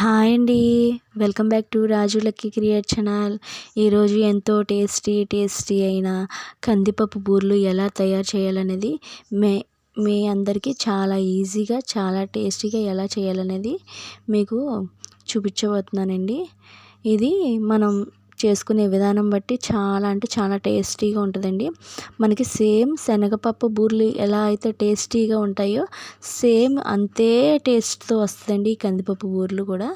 Hi అండి. Welcome back to Raju lucky create channel. ఈరోజు ఎంతో టేస్టీ టేస్టీ అయిన కందిపప్పు బూర్లు ఎలా తయారు చేయాలనేది మే మీ అందరికీ చాలా ఈజీగా చాలా టేస్టీగా ఎలా చేయాలనేది మీకు చూపించబోతున్నానండి. ఇది మనం చేసుకునే విధానం బట్టి చాలా అంటే చాలా టేస్టీగా ఉంటుందండి. మనకి సేమ్ శనగపప్పు బూర్లు ఎలా అయితే టేస్టీగా ఉంటాయో సేమ్ అంతే టేస్ట్తో వస్తుందండి ఈ కందిపప్పు బూర్లు కూడా.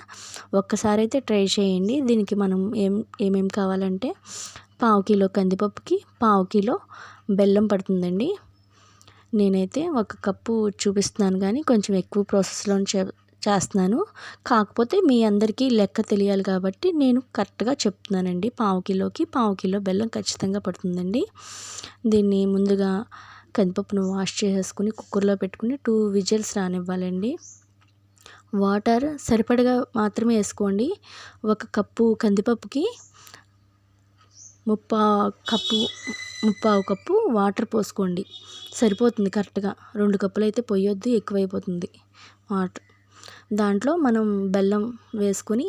ఒక్కసారి అయితే ట్రై చేయండి. దీనికి మనం ఏం ఏమేమి కావాలంటే పావు కిలో కందిపప్పుకి పావు కిలో బెల్లం పడుతుందండి. నేనైతే ఒక కప్పు చూపిస్తున్నాను కానీ కొంచెం ఎక్కువ ప్రాసెస్లో చేస్తున్నాను. కాకపోతే మీ అందరికీ లెక్క తెలియాలి కాబట్టి నేను కరెక్ట్గా చెప్తున్నానండి. పావు కిలోకి పావు కిలో బెల్లం ఖచ్చితంగా పడుతుందండి. దీన్ని ముందుగా కందిపప్పును వాష్ చేసేసుకుని కుక్కర్లో పెట్టుకుని టూ విజిల్స్ రానివ్వాలండి. వాటర్ సరిపడగా మాత్రమే వేసుకోండి. ఒక కప్పు కందిపప్పుకి ముప్పా కప్పు ముప్పావు కప్పు వాటర్ పోసుకోండి. సరిపోతుంది కరెక్ట్గా. రెండు కప్పులు అయితే పొయ్యొద్దు ఎక్కువైపోతుంది. వాటర్ దాంట్లో మనం బెల్లం వేసుకొని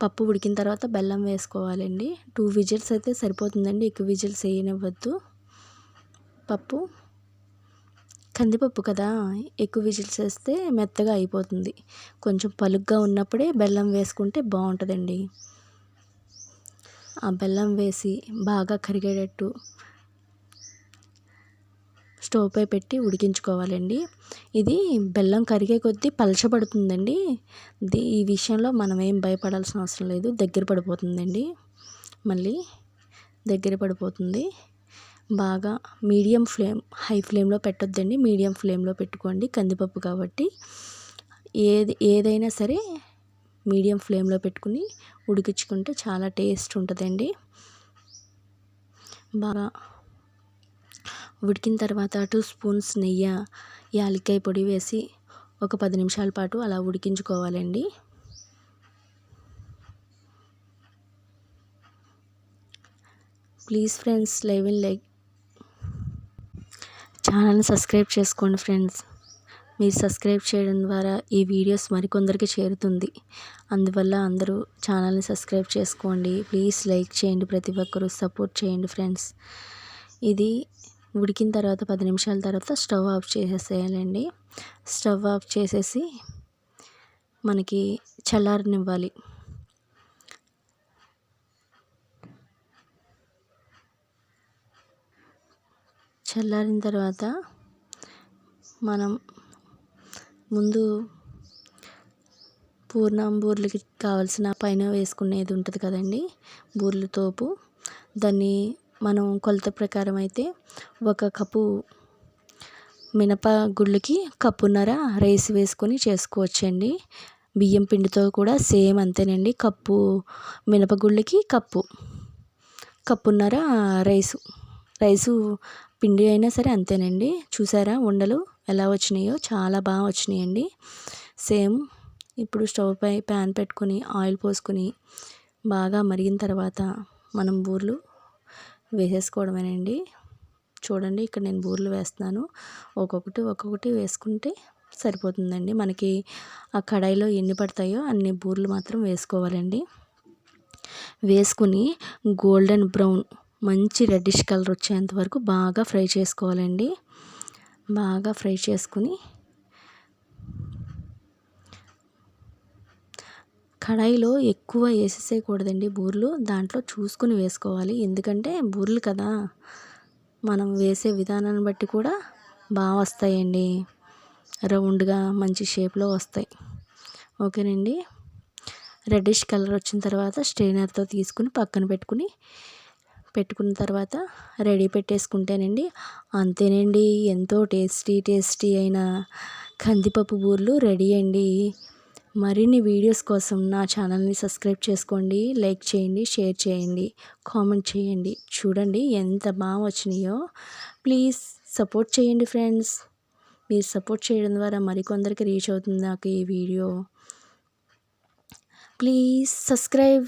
పప్పు ఉడికిన తర్వాత బెల్లం వేసుకోవాలండి. టూ విజిల్స్ అయితే సరిపోతుందండి ఎక్కువ విజిల్స్ వేయనివ్వద్దు. పప్పు కందిపప్పు కదా ఎక్కువ విజిల్స్ వేస్తే మెత్తగా అయిపోతుంది. కొంచెం పలుగ్గా ఉన్నప్పుడే బెల్లం వేసుకుంటే బాగుంటుందండి. ఆ బెల్లం వేసి బాగా కరిగేటట్టు స్టవ్ పై పెట్టి ఉడికించుకోవాలండి. ఇది బెల్లం కరిగే కొద్దీ పలచబడుతుందండి. ఈ విషయంలో మనం ఏం భయపడాల్సిన అవసరం లేదు. దగ్గర పడిపోతుందండి. మళ్ళీ దగ్గర పడిపోతుంది. బాగా మీడియం ఫ్లేమ్ హై ఫ్లేమ్లో పెట్టొద్దండి. మీడియం ఫ్లేమ్లో పెట్టుకోండి. కందిపప్పు కాబట్టి ఏది ఏదైనా సరే మీడియం ఫ్లేమ్లో పెట్టుకుని ఉడికించుకుంటే చాలా టేస్ట్ ఉంటుందండి. బాగా ఉడికిన తర్వాత టూ స్పూన్స్ నెయ్యి యాలక్కాయ పొడి వేసి ఒక పది నిమిషాల పాటు అలా ఉడికించుకోవాలండి. Please friends live in like. ఛానల్ని సబ్స్క్రైబ్ చేసుకోండి ఫ్రెండ్స్. మీరు సబ్స్క్రైబ్ చేయడం ద్వారా ఈ వీడియోస్ మరికొందరికి చేరుతుంది. అందువల్ల అందరూ ఛానల్ని సబ్స్క్రైబ్ చేసుకోండి. ప్లీజ్ లైక్ చేయండి ప్రతి ఒక్కరూ సపోర్ట్ చేయండి ఫ్రెండ్స్. ఇది ఉడికిన తర్వాత పది నిమిషాల తర్వాత స్టవ్ ఆఫ్ చేసేసేయాలండి. స్టవ్ ఆఫ్ చేసేసి మనకి చల్లారనివ్వాలి. చల్లారిన తర్వాత మనం ముందు పూర్ణం బూర్లకి కావాల్సిన పైన వేసుకునేది ఉంటుంది కదండి బూర్లు తోపు. దాన్ని మనం కొలత ప్రకారం అయితే ఒక కప్పు మినప గుళ్ళకి కప్పున్నర రైస్ వేసుకొని చేసుకోవచ్చండి. బియ్యం పిండితో కూడా సేమ్ అంతేనండి. కప్పు మినపగుళ్ళకి కప్పు. కప్పున్నర రైసు. రైసు పిండి అయినా సరే అంతేనండి. చూసారా ఉండలు ఎలా వచ్చినాయో? చాలా బాగా వచ్చినాయండి. సేమ్ ఇప్పుడు స్టవ్ పై ప్యాన్ పెట్టుకొని ఆయిల్ పోసుకొని బాగా మరిగిన తర్వాత మనం బూర్లు వేసేసుకోవడమేనండి. చూడండి ఇక్కడ నేను బూరెలు వేస్తున్నాను. ఒక్కొక్కటి ఒక్కొక్కటి వేసుకుంటే సరిపోతుందండి. మనకి ఆ కడాయిలో ఎన్ని పడతాయో అన్ని బూరెలు మాత్రం వేసుకోవాలండి. వేసుకుని గోల్డెన్ బ్రౌన్ మంచి రెడ్డిష్ కలర్ వచ్చేంత వరకు బాగా ఫ్రై చేసుకోవాలండి. బాగా ఫ్రై చేసుకుని కడాయిలో ఎక్కువ వేసేసేయకూడదండి బూరెలు. దాంట్లో చూసుకుని వేసుకోవాలి. ఎందుకంటే బూరెలు కదా మనం వేసే విధానాన్ని బట్టి కూడా బాగా వస్తాయండి. రౌండ్గా మంచి షేప్లో వస్తాయి. ఓకేనండి? రెడ్డిష్ కలర్ వచ్చిన తర్వాత స్ట్రైనర్తో తీసుకుని పక్కన పెట్టుకుని పెట్టుకున్న తర్వాత రెడీ పెట్టేసుకుంటేనండి అంతేనండి. ఎంతో టేస్టీ టేస్టీ అయిన కందిపప్పు బూరెలు రెడీ అండి. మరిన్ని వీడియోస్ కోసం నా ఛానల్ని సబ్స్క్రైబ్ చేసుకోండి లైక్ చేయండి షేర్ చేయండి కామెంట్ చేయండి. చూడండి ఎంత బాగా వచ్చినాయో. ప్లీజ్ సపోర్ట్ చేయండి ఫ్రెండ్స్. మీరు సపోర్ట్ చేయడం ద్వారా మరికొందరికి రీచ్ అవుతుంది నాకు ఈ వీడియో. Please subscribe.